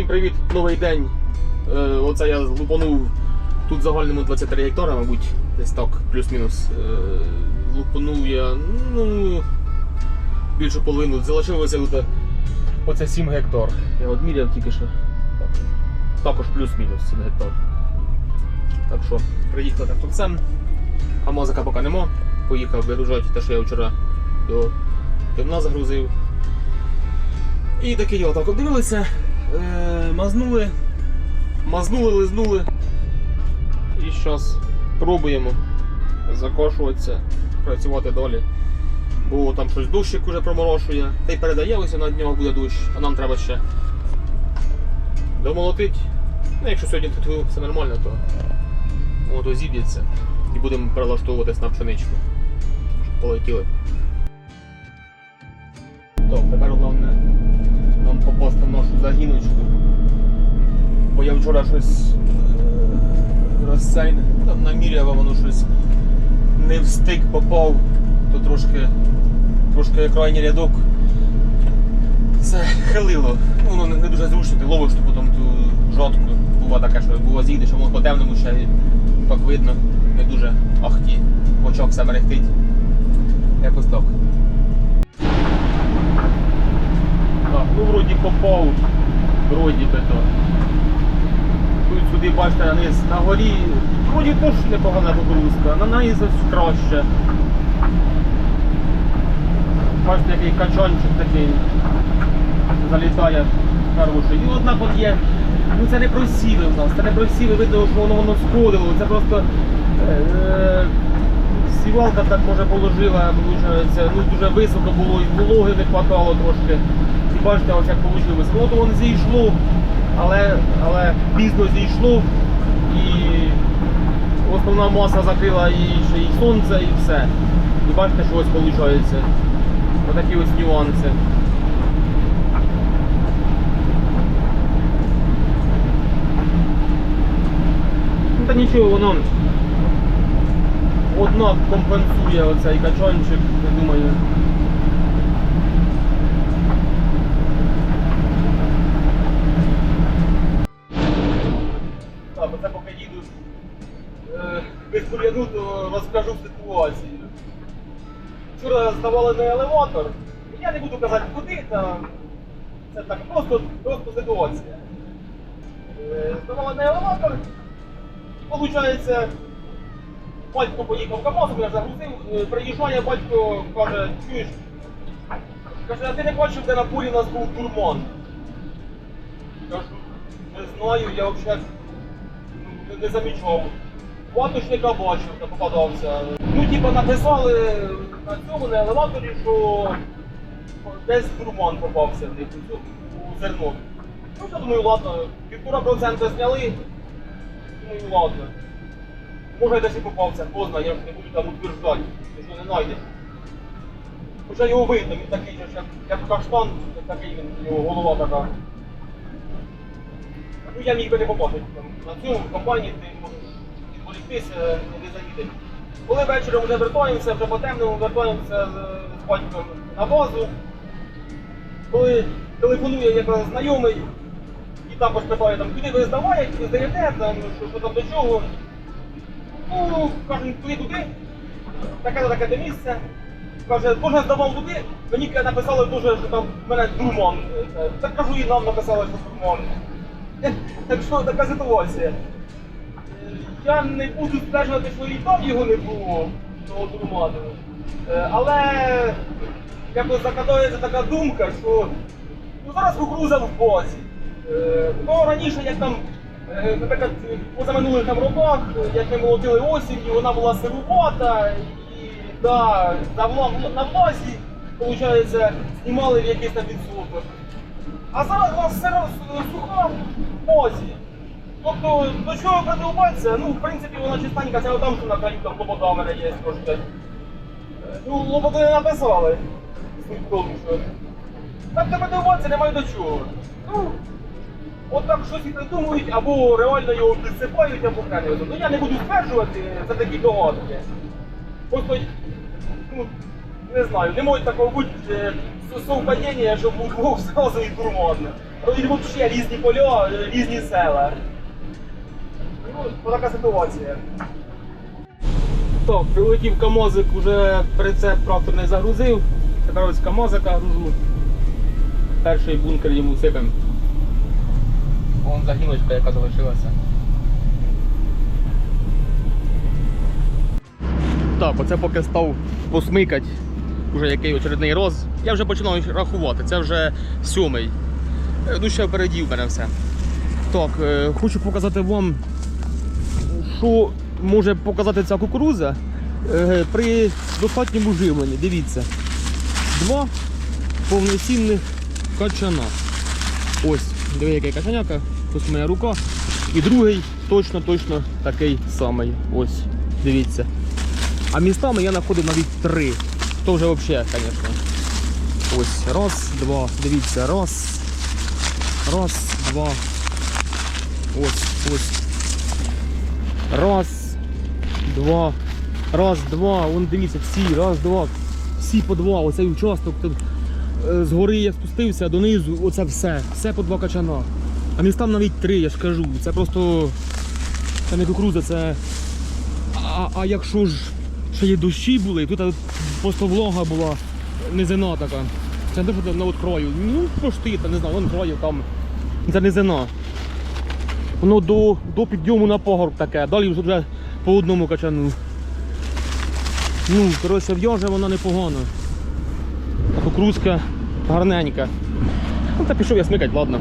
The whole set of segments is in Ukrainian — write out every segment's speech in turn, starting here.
Всім привіт, новий день. Е, оце я лупанув тут загальному 23 гектара, мабуть, десь так, плюс-мінус. Е, лупанув я ну, більшу половину. Залишилося тут оце 7 гектар. Я міряв тільки що. Так. Також плюс-мінус 7 гектар. Так що, приїхав тракторцем. А мозика поки нема. Поїхав вигружати те, що я вчора до темна загрузив. І таке діло так обдивилися, е, мазнули, мазнули, лизнули. І зараз пробуємо закошуватися, працювати далі. Бо там щось дощик уже проморошує. Та й передає ось на днях буде дощ, а нам треба ще домолотить. Ну, якщо сьогодні тут все нормально, то воно то зіб'ється і будемо перелаштовуватись на пшеничку. Щоб полетіли. Так, тепер головне нашу загіночку. Бо я вчора щось е, розсейн, там наміряв, воно щось не встиг попав, то трошки, трошки крайній рядок. Це хилило. Ну, Воно не, дуже зручно, ти ловиш ту потім ту жодку. Бува таке, що було з'їдеш, а по темному ще так видно, не дуже ахті. Очок все мерехтить. Якось так. Ну вроді попав, вроді би то. Тут сюди, бачите, низ на горі. Вроді теж непогана погрузка, на ось краще. Бачите, який качанчик такий залітає хороший. І одна є. Ну це не просіли в нас, це не просіли, видно, що воно воно сходило. Це просто е, сівалка так може положила, виходить, ну дуже високо було і вологи не хватало трошки. Бачите, ось як вийшло. Воно то воно зійшло, але, але пізно зійшло і основна маса закрила і, ще і сонце, і все. І бачите, що ось виходить. Отакі ось нюанси. Ну та нічого, воно однак компенсує оцей качанчик, я думаю. Е, без розкажу ситуацію. Вчора здавали на елеватор, я не буду казати куди, та це так просто, просто ситуація. Е, на елеватор, Получається, батько поїхав КАМАЗом, я загрузив, е, приїжджає батько, каже, чуєш, каже, а ти не бачив, де на полі у нас був дурман? Кажу, не знаю, я взагалі ну, не замічав. Ваточника бачив, та попадався. Ну, типа написали на цьому, на елеваторі, що десь дурман попався в них у зерно. Ну, я думаю, ладно, півтора процента зняли. Думаю, ладно. Може десь і попався, знає, я ж не буду там утверждати, що не знайдеш. Хоча його видно, він такий же, як, як каштан, такий він, його голова така. Ну я міг би не попасти на цьому компанії, ти можеш відволіктися, не заїдеш. Коли вечором вже вертаємося, вже по темному вертаємося з, батьком на базу. Коли телефонує якраз знайомий, і також питає, там, куди ви здаваєте, куди здаєте, там, що, що там до чого. Ну, кажуть, туди туди, таке таке до місце. Каже, може здавав туди, мені написали дуже, що там в мене дурман. Е, Так кажу, і нам написали, що дурман. Так що така ситуація. Я не буду стверджувати, що і там його не було, того дурману. Е, Але якось закладається така думка, що ну, зараз кукуруза в базі. Е, Ну, раніше, як там, е, наприклад, поза минулих там роках, як ми молотили осінню, вона була сирувата і да, на базі, виходить, знімали в якийсь там відсоток. А зараз у нас сира суха в базі. Тобто до чого придивуватися? Ну, в принципі, вона чистенька, це отам, що на краю там є трошки. Ну, лободи не написали. Суть що. Так тебе дивуватися немає до чого. Ну, от так щось і придумують, або реально його підсипають, або хрен. Ну я не буду стверджувати, це такі догадки. Просто, ну, не знаю, не може такого бути е, совпадіння, щоб був зразу і. Ну і взагалі різні поля, е, різні села. Ну, така ситуація. Так, прилетів камозик, вже прицеп трактор не загрузив. Тепер ось камозика гружу. Перший бункер йому сипем. Вон загіночка, яка залишилася. Так, оце поки став посмикать, уже який очередний роз. Я вже починаю рахувати, це вже сьомий. Е, Ну, ще впереді в мене все. Так, е, хочу показати вам, що може показати ця кукуруза е, при достатньому живленні. Дивіться. Два повноцінних качана. Ось, диви, який качаняка, ось моя рука. І другий точно-точно такий самий. Ось, дивіться. А містами я знаходив навіть три. То вже взагалі, звісно. Ось, раз, два. Дивіться, раз. Раз, два. Ось, ось. Раз, два. Раз, два. Вон дивіться, всі, раз, два. Всі по два. Оцей участок тут е, згори я спустився донизу, оце все. Все по два качана. А містам навіть три, я ж кажу. Це просто. Це не кукуруза, це. А, а якщо ж ще є дощі були, тут просто влога була низина така. Це не те, що на от. Ну, пошти, не знаю, вон краю там. Це низина. Воно до, до підйому на пагорб таке, далі вже по одному качану. Ну, коротше, в'яже вона непогано. А гарненька. Ну, та пішов я смикать, ладно.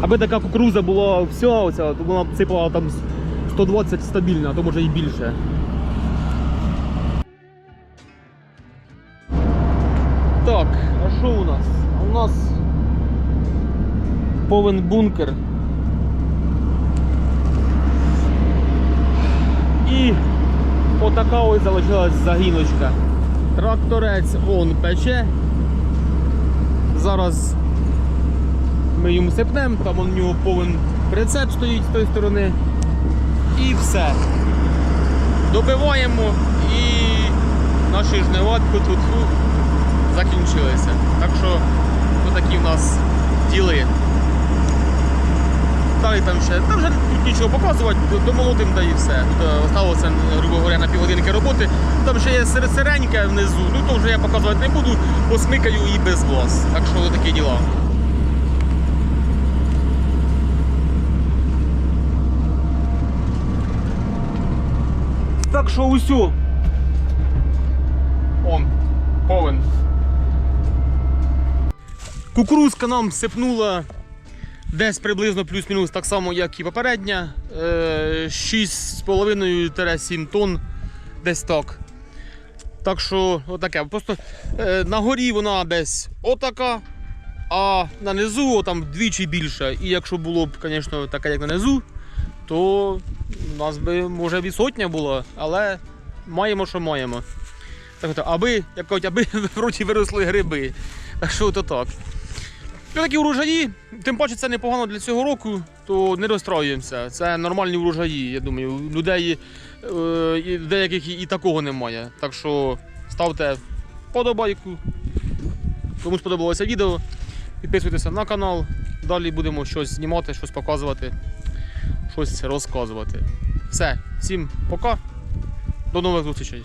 Аби така кукуруза була вся, оця, то вона б сипала там 120 стабільно, а то може і більше. Так, а що у нас? У нас повен бункер. І отака ось залишилась загіночка. Тракторець он пече. Зараз ми йому сипнемо, там у нього повен прицеп стоїть з тої сторони. І все. Добиваємо і наші жнива тут закінчилися. Так що отакі в нас діли. Далі там ще, там вже тут нічого показувати, домолотим да і все. Тут е, осталося, грубо говоря, на півгодинки роботи. Там ще є сир- сиреньке внизу, ну то вже я показувати не буду, посмикаю і без вас. Так що такі діла. Так що усю. Он, повен. Кукурузка нам сипнула десь приблизно плюс-мінус так само, як і попередня. Е, 6,5-7 тонн. Десь так. Так що отаке. Просто е, на горі вона десь отака, а на низу там вдвічі більше. І якщо було б, звісно, така, як на низу, то у нас би може і сотня була, але маємо, що маємо. Так, аби, як кажуть, аби в роті виросли гриби. Так що то так. Ну, такі урожаї, тим паче це непогано для цього року, то не розстроюємося. Це нормальні урожаї, я думаю. Людей е, деяких і, такого немає. Так що ставте подобайку. Кому сподобалося відео, підписуйтеся на канал. Далі будемо щось знімати, щось показувати, щось розказувати. Все, всім пока. До нових зустрічей.